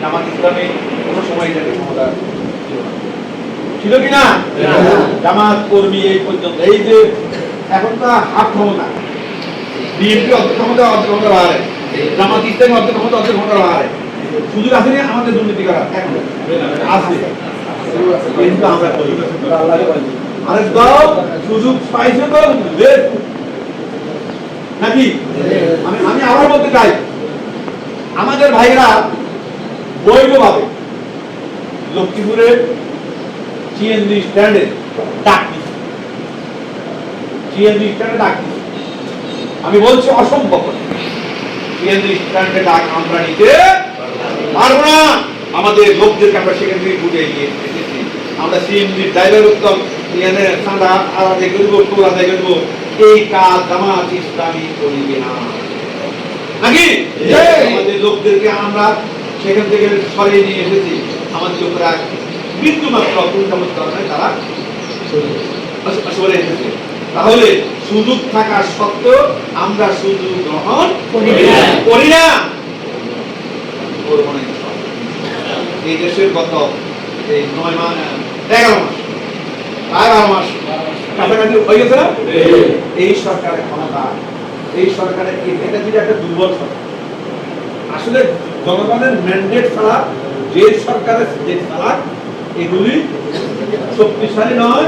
জামাত ইসলামে কোনো সময় এটাকে ক্ষমতা ছিল কি না? জামাত কর্মী এই পর্যন্ত। এই যে এখন তো হাফ ক্ষমতা বিএনপি ক্ষমতা ক্ষমতা বাড়ে জামাত ইসলামী ক্ষমতা ক্ষমতা বাড়ে সুযোগ আছে না? আমাদের দুর্নীতি করা আছে। কিন্তু আমরা করি। না। আরে দাও সুযোগ পাইছে তো নাকি? আমি আমি আবার বলতে চাই। আমাদের ভাইরা বৈধভাবে লক্ষ্মীপুরের সিএনজি স্ট্যান্ডে ডাক সিএনজি স্ট্যান্ডে ডাক আমি বলছি অসম্ভব সিএনজি স্ট্যান্ডে ডাক আমরা নিতে পারব না। আমাদের লোকদেরকে আমরা সেখান থেকে ঘুরে গিয়ে আমরা সিএনজি ড্রাইভার উত্তম এখানে সাদা আলাদা করব টোল আদায় করব এই কাজ জামাত ইসলামী করিবে না। নাকি? আমাদের লোকদেরকে আমরা সেখান থেকে সরিয়ে নিয়ে এসেছি। আমাদের লোকেরা মৃত্যু মাত্র উল্টামত কারণে তারা সরে এসেছে। তাহলে সুযোগ থাকা সত্ত্বেও আমরা সুযোগ গ্রহণ করি না। করব না। এই দেশের গত এই নয় মাস এগারো মাস। বারো মাস। কাছাকাছি হয়ে গেছে না? এই সরকারের ক্ষমতা এই সরকারের এটা যদি একটা দুর্বল সরকার। আসলে জনগণের ম্যান্ডেট ছাড়া, যে সরকারের যে ছাড়া, এগুলি শক্তিশালী নয়,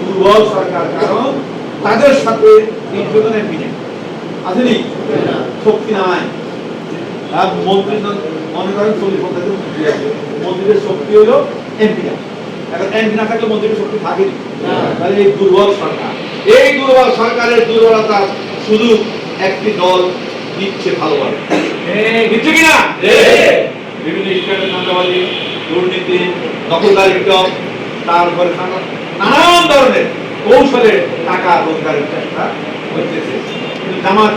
দুর্বল সরকার। কারণ তাদের সাথে এমপি নেই আসেনি? শক্তি নাই। আর মন্ত্রী মনে করেন চল্লিশ পঞ্চাশ মন্ত্রী আছে। মন্ত্রীদের শক্তি হলো এমপি এখন এমপি না থাকলে মন্ত্রীদের শক্তি থাকেনি। তাহলে এই দুর্বল সরকার। এই দুর্বল সরকারের দুর্বলতা শুধু একটি দল নিচ্ছে ভালোভাবে। নিচ্ছে কিনা? বিভিন্ন স্টেটের চাঁদাবাজি দুর্নীতি দখলদারিত্ব তারপরে নানান ধরনের কৌশলে টাকা রোজগারের চেষ্টা জামাত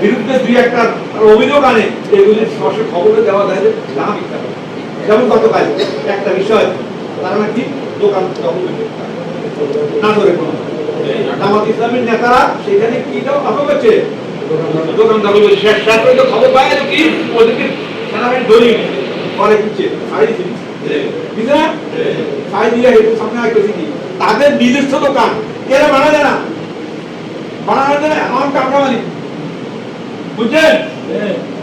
বিরুদ্ধে দুই একটা অভিযোগ আনে এগুলি সরাসরি খবরে দেওয়া যায় যে জামা মিথ্যা কথা। যেমন গতকাল একটা বিষয় তারা নাকি দোকান দখল না ধরে কোনো। জামাত ইসলামের নেতারা সেখানে কি দাও দখল করছে শেষ শেষ খবর পায় কি ওদেরকে সেনাবাহিনী পরে দিচ্ছে কি তাদের নিজস্ব দোকান। এরা বানা যায় না। বানানো যায় না আমার কামরা মালিক বুঝছেন?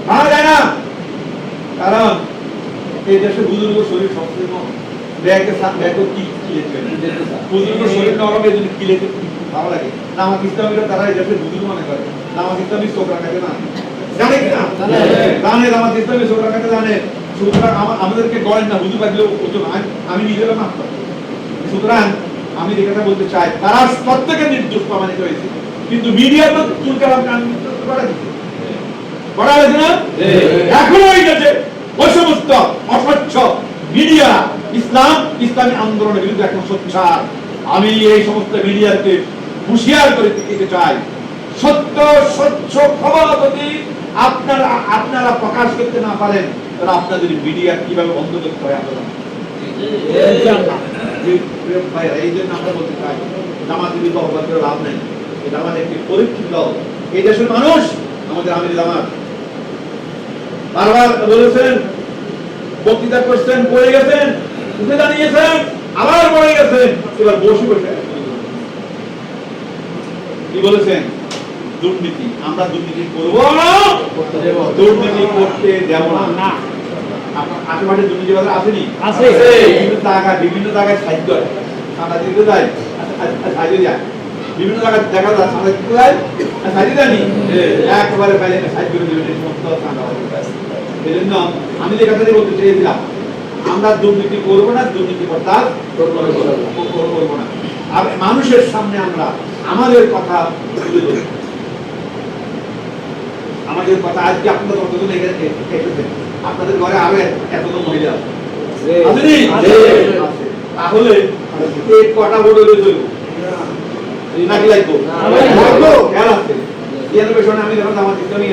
বানা যায় না। কারণ এই দেশে বুজুর্গ শরীর সংকীর্ণ ব্যাগে ব্যাগে কি কিলেছে বুজুর্গ শরীর নরম এই জন্য কিলেছে ভালো লাগে। নামাজ ইসলামীরা তারা দেশে বুজুর্গ মনে করে। নামাজ ইসলামী চোখ রাখাতে না জানে না? জানে। জানে নামাজ ইসলামী চোখ রাখাতে জানে। সুতরাং আমাদেরকে গড়েন না হুজুর পাইলেও ওজন আমি- আমি মাফ সুতরাং আমি যে কথা বলতে চাই তারা প্রত্যেকে নির্দোষ প্রমাণিত হয়েছে। কিন্তু মিডিয়া তো তুলকালাম কান করা দিচ্ছে করা হয়েছে না? এখনও হয়ে গেছে ওই সমস্ত অস্বচ্ছ মিডিয়া ইসলাম, ইসলামী আন্দোলনের বিরুদ্ধে এখন সোচ্চার আমি এই সমস্ত মিডিয়াকে হুঁশিয়ার করে দিতে চাই। সত্য, স্বচ্ছ খবর যদি আপনারা আপনারা প্রকাশ করতে না পারেন, তাহলে আপনাদের মিডিয়া কীভাবে বন্ধ করতে হয় বক্তৃতা করছেন, পড়ে গেছেন উঠে দাঁড়িয়েছেন আবার পড়ে গেছেন এবার বসে বসে। কি বলেছেন? দুর্নীতি। আমরা দুর্নীতি করব না। দুর্নীতি করতে দেব না। আশেপাশে দুর্নীতি বাজার আসেনি? আছে। বিভিন্ন জায়গায় বিভিন্ন জায়গায় সাহায্য হয় সাদা দিতে যায় সাহায্য যায় বিভিন্ন জায়গায় দেখা যায় সাদা দিতে যায় সাহায্য দেয়নি। একবারে পাইলে সাহায্য করে এই সমস্ত চাঁদা এই জন্য আমি যে কথাটি বলতে চেয়েছিলাম আমরা দুর্নীতি করব না দুর্নীতি করতাম করব না আর মানুষের সামনে আমরা আমাদের কথা তুলে ধরবো। আমাদের কথা আজকে আপনাদের কতজন এসেছেন? আপনাদের ঘরে আরও এতজন মহিলা আছে। তাহলে এই কটা ভোট হলে চলবো? নাকি লাগবো? লাগবো। খেয়াল আছে। আমি যখন আমার ইসলামী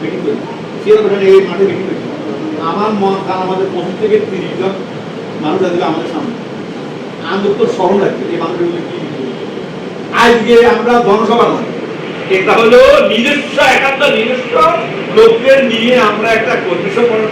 মিটিং করি সিয়ানো এই মাঠে মিটিং আমার মন, কারণ আমাদের পঁচিশ থেকে তিরিশ জন মানুষ আসবে আমাদের সামনে। আমাদের তো স্মরণ রাখছে এই মানুষগুলো কি আজকে আমরা জনসভা নয়, এটা হলো নিজস্ব একান্ত নিজস্ব লোকদের নিয়ে আমরা একটা সম্পন্ন